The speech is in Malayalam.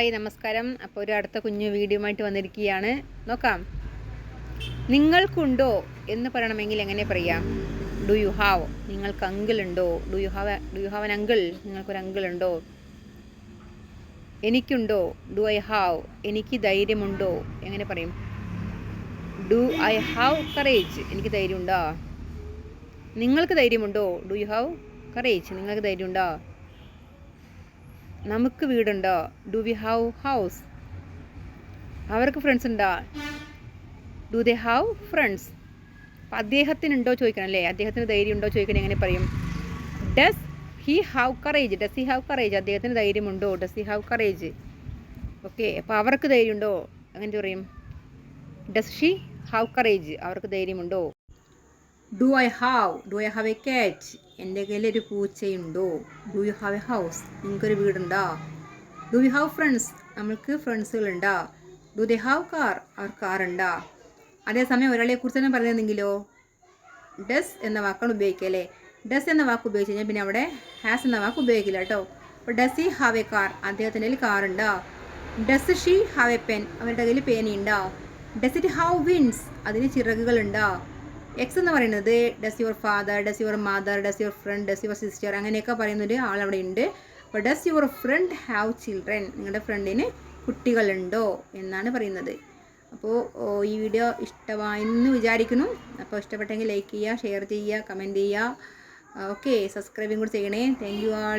ഹായ് നമസ്കാരം. അപ്പോൾ ഒരു അടുത്ത കുഞ്ഞു വീഡിയോ ആയിട്ട് വന്നിരിക്കുകയാണ്. നോക്കാം. നിങ്ങൾക്കുണ്ടോ എന്ന് പറയണമെങ്കിൽ എങ്ങനെ പറയാം? ഡു യു ഹാവ് നിങ്ങൾക്ക് അങ്കിൾ ഉണ്ടോ do you have do you have an uncle നിങ്ങൾക്കൊരു അങ്കിൾ ഉണ്ടോ എനിക്കുണ്ടോ? ഡു ഐ ഹാവ് എനിക്ക് ധൈര്യമുണ്ടോ? എങ്ങനെ പറയും? ഡു ഐ ഹാവ് കറേജ് എനിക്ക് ധൈര്യമുണ്ടോ. നിങ്ങൾക്ക് ധൈര്യമുണ്ടോ? ഡു യു ഹാവ് കറേജ് നിങ്ങൾക്ക് ധൈര്യമുണ്ടോ. നമുക്ക് വീടുണ്ടോ? ഡു വി ഹാവ് ഹൗസ് അവർക്ക് ഫ്രണ്ട്സ് ഉണ്ടോ? ഡു ദേ ഹാവ് ഫ്രണ്ട്സ് അപ്പം അദ്ദേഹത്തിനുണ്ടോ ചോദിക്കണം അല്ലേ? അദ്ദേഹത്തിന് ധൈര്യം ഉണ്ടോ ചോദിക്കണം എങ്ങനെ പറയും? Does he have courage does he have courage അദ്ദേഹത്തിന് ധൈര്യമുണ്ടോ? Does he have courage okay അപ്പോൾ അവർക്ക് ധൈര്യമുണ്ടോ? അങ്ങനെ പറയും. ഡസ് ഷി ഹാവ് കറേജ് അവർക്ക് ധൈര്യമുണ്ടോ? Do I have do I have a cat എന്റെ കയ്യിൽ ഒരു പൂച്ചയുണ്ടോ? Do you have a house നിങ്ങൾക്കൊരു വീടുണ്ടോ? ഡു യു ഹാവ് ഫ്രണ്ട്സ് നമ്മൾക്ക് ഫ്രണ്ട്സുകളുണ്ടോ ഡു ദേ ഹാവ് കാർ അവർ കാറുണ്ടോ. അതേസമയം ഒരാളെ കുറിച്ച് തന്നെ പറയുന്നെങ്കിലോ ഡസ് എന്ന വാക്കാണ് ഉപയോഗിക്കുക അല്ലേ? ഡസ് എന്ന വാക്ക് ഉപയോഗിച്ച് കഴിഞ്ഞാൽ പിന്നെ അവിടെ ഹാസ് എന്ന വാക്ക് ഉപയോഗിക്കില്ല കേട്ടോ. അപ്പോൾ ഡസ് ഈ ഹാവ് എ കാർ അദ്ദേഹത്തിന്റെ കയ്യിൽ കാറുണ്ടോ. Does she have a pen അവരുടെ കയ്യിൽ പേനയുണ്ടോ ഡസ് ഇറ്റ് ഹാവ് വിൻസ് അതിന് ചിറകുകളുണ്ടോ. എക്സ് എന്ന് പറയുന്നത് does your father does your mother does your friend does your sister അങ്ങനെയൊക്കെ പറയുന്നൊരു അവിടെ ഉണ്ട്. അപ്പോൾ does your friend have children നിങ്ങളുടെ ഫ്രണ്ടിന് കുട്ടികളുണ്ടോ എന്നാണ് പറയുന്നത്. അപ്പോൾ ഈ വീഡിയോ ഇഷ്ടമായെന്ന് വിചാരിക്കുന്നു. അപ്പോൾ ഇഷ്ടപ്പെട്ടെങ്കിൽ ലൈക്ക് ചെയ്യുക ഷെയർ ചെയ്യുക കമന്റ് ചെയ്യുക. ഓക്കെ സബ്സ്ക്രൈബും കൂടി ചെയ്യണേ. Thank you all